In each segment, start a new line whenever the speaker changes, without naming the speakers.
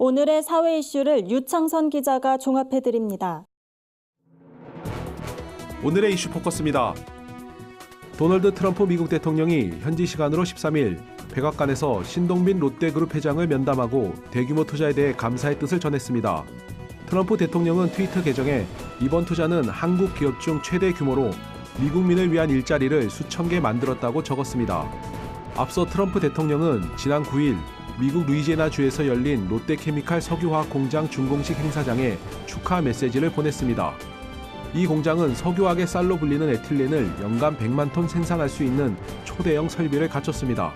오늘의 사회 이슈를 유창선 기자가 종합해드립니다.
오늘의 이슈 포커스입니다. 도널드 트럼프 미국 대통령이 현지 시간으로 13일 백악관에서 신동빈 롯데그룹 회장을 면담하고 대규모 투자에 대해 감사의 뜻을 전했습니다. 트럼프 대통령은 트위터 계정에 이번 투자는 한국 기업 중 최대 규모로 미국민을 위한 일자리를 수천 개 만들었다고 적었습니다. 앞서 트럼프 대통령은 지난 9일 미국 루이지애나 주에서 열린 롯데케미칼 석유화학 공장 준공식 행사장에 축하 메시지를 보냈습니다. 이 공장은 석유화학의 쌀로 불리는 에틸렌을 연간 100만 톤 생산할 수 있는 초대형 설비를 갖췄습니다.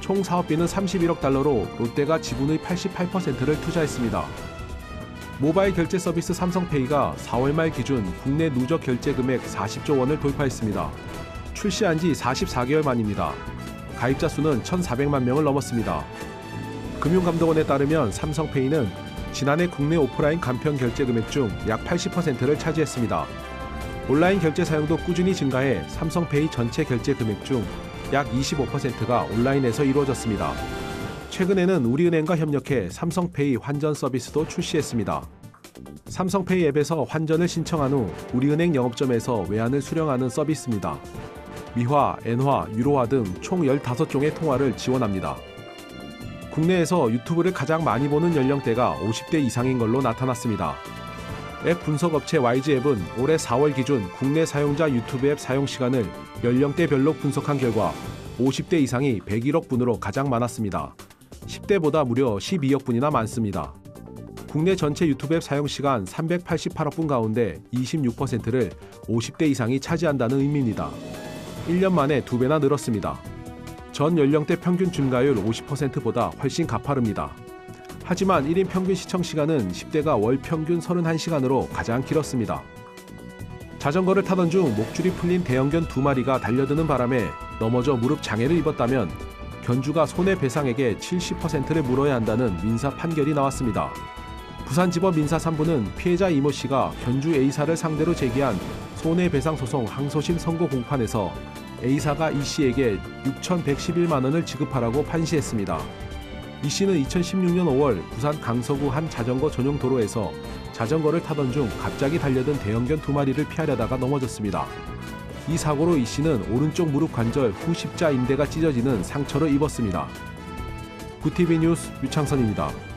총 사업비는 31억 달러로 롯데가 지분의 88%를 투자했습니다. 모바일 결제 서비스 삼성페이가 4월 말 기준 국내 누적 결제 금액 40조 원을 돌파했습니다. 출시한 지 44개월 만입니다. 가입자 수는 1,400만 명을 넘었습니다. 금융감독원에 따르면 삼성페이는 지난해 국내 오프라인 간편 결제 금액 중 약 80%를 차지했습니다. 온라인 결제 사용도 꾸준히 증가해 삼성페이 전체 결제 금액 중 약 25%가 온라인에서 이루어졌습니다. 최근에는 우리은행과 협력해 삼성페이 환전 서비스도 출시했습니다. 삼성페이 앱에서 환전을 신청한 후 우리은행 영업점에서 외환을 수령하는 서비스입니다. 미화, 엔화, 유로화 등 총 15종의 통화를 지원합니다. 국내에서 유튜브를 가장 많이 보는 연령대가 50대 이상인 걸로 나타났습니다. 앱 분석 업체 YG앱은 올해 4월 기준 국내 사용자 유튜브 앱 사용 시간을 연령대별로 분석한 결과 50대 이상이 101억 분으로 가장 많았습니다. 10대보다 무려 12억 분이나 많습니다. 국내 전체 유튜브 앱 사용 시간 388억 분 가운데 26%를 50대 이상이 차지한다는 의미입니다. 1년 만에 2배나 늘었습니다. 전 연령대 평균 증가율 50%보다 훨씬 가파릅니다. 하지만 1인 평균 시청 시간은 10대가 월 평균 31시간으로 가장 길었습니다. 자전거를 타던 중 목줄이 풀린 대형견 두 마리가 달려드는 바람에 넘어져 무릎 장애를 입었다면 견주가 손해배상액의 70%를 물어야 한다는 민사 판결이 나왔습니다. 부산지법 민사 3부는 피해자 이모 씨가 견주 A사를 상대로 제기한 손해배상 소송 항소심 선고 공판에서 A사가 이 씨에게 6,111만 원을 지급하라고 판시했습니다. 이 씨는 2016년 5월 부산 강서구 한 자전거 전용 도로에서 자전거를 타던 중 갑자기 달려든 대형견 두 마리를 피하려다가 넘어졌습니다. 이 사고로 이 씨는 오른쪽 무릎 관절 후 십자 인대가 찢어지는 상처를 입었습니다. 구티비 뉴스 유창선입니다.